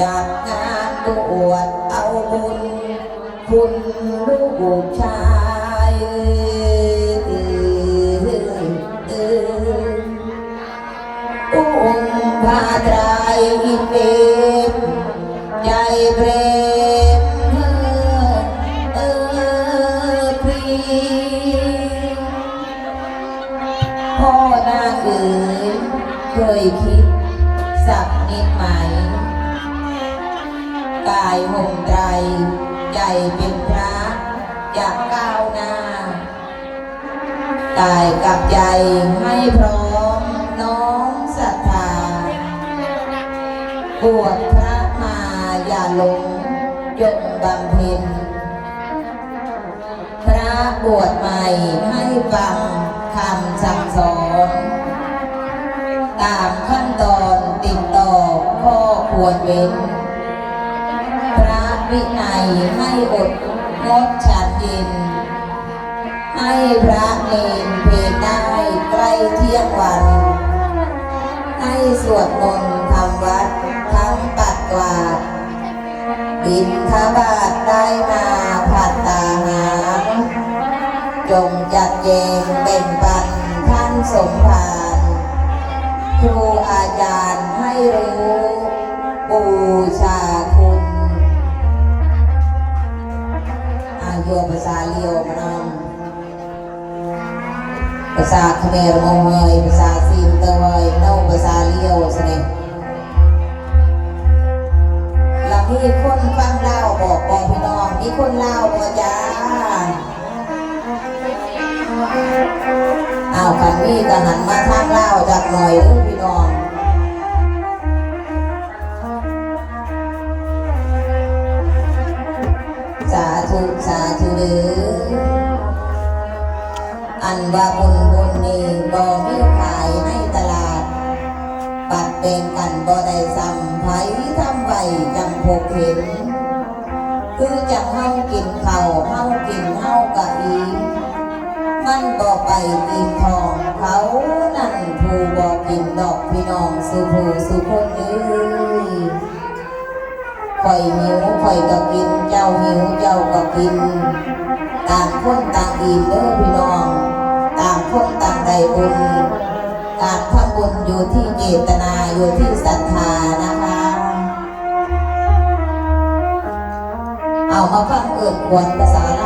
จากงานบวชเอาบุญ คุณลูกชายอุ้มพาไตรเปรมใจเปรมเออพรีพ่อหน้าเอ๋ยเคยคิดสักนิดไหม กายห่มไตรใจเป็นพระอยากก้าวหน้ากายกับใจให้พร้อมน้อมศรัทธาบวชพระมาอย่าหลงยงบำเพ็ญพระบวชใหม่ให้ฟังคำสั่งสอน ตามขั้นตอนติดต่อข้อควรเว้นพร วินัยให้อดงดฉันเย็น ให้พระเนรเพลได้ใกล้เที่ยงวัน ให้สวดมนต์ทำวัดทั้งปัดกวาดบินทบาทได้มาผัดตาหารจงจัดแจงแบ่งปันท่านสมภาร ครูอาจารย์ให้รู้บูชาคุณ โยภาษาเลียวมานองภาษาเขมรมเวยภาษาซีมเตะเวยเน่าภาษาเลียวสนิแล้วมีคนฟังเล่าบอกบอกพี่น้องมีคนเล่าบอจ้าเอาวกันมีก็หันมาทางเล่าจากหน่อยเด้อพี่น้อง ธุสาธุเด้ออันว่าบุญบุญนี้บ่มีขายในตลาด ปัดเป็นกันบ่ได้ซ้ำไผทำไว้จังพกเห็น คือจังเฮากินเข้าเฮากินเฮากะอีมันบ่ไปกินทองเขานั่นผู้บ่กินดอกพี่น้องสุผู้สุคนเอ้ย ข่อยหิวข่อยก็กิน เจ้าหิวเจ้าก็กิน ต่างคนต่างอิ่มเด้อพี่น้อง ต่างคนต่างใดบุญการทำบุญอยู่ที่เจตนาอยู่ที่ศรัทธานะคะ เอามาฟังเอิญควรภาษาลา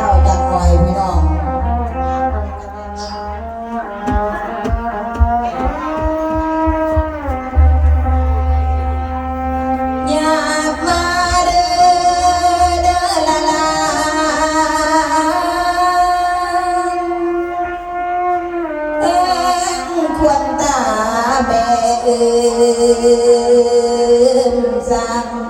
มสัง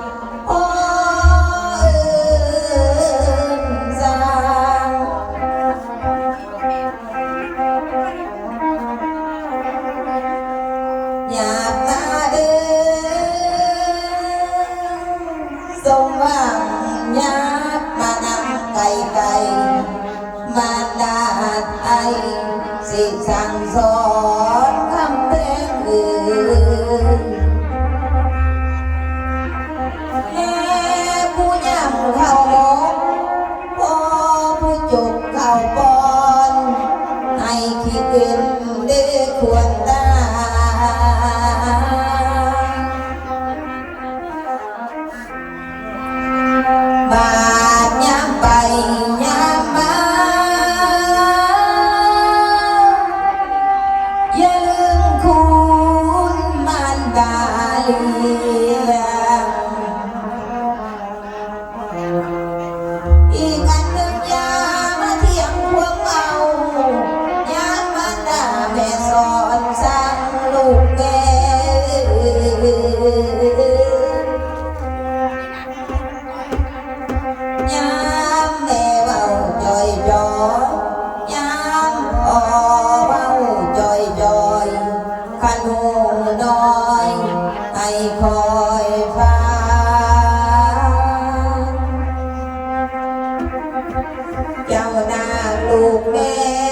เจ้านาลูกแม่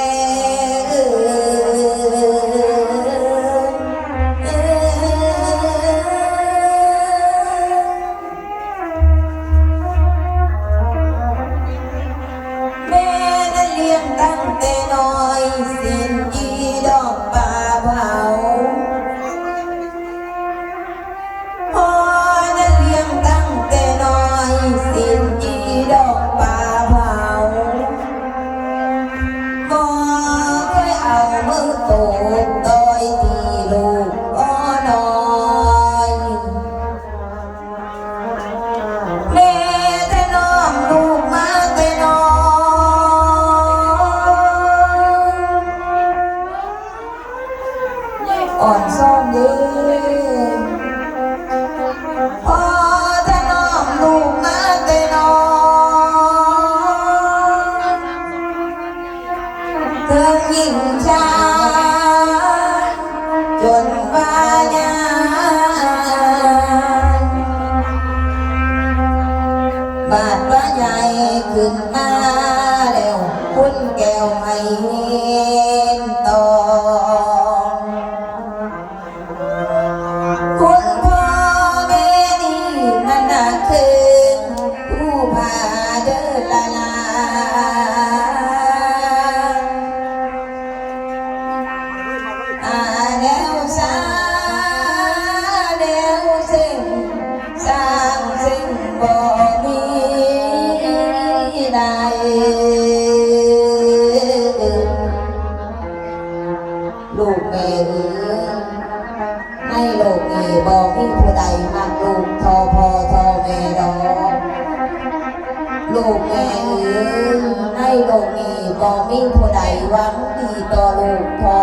ให้โลกนี้บ่มีผู้ใดมักลูกทอพอทอแม่ดอกลูกแม่เอ๋ยในโลกนี้บ่มีผู้ใดหวังดีต่อลูกทอ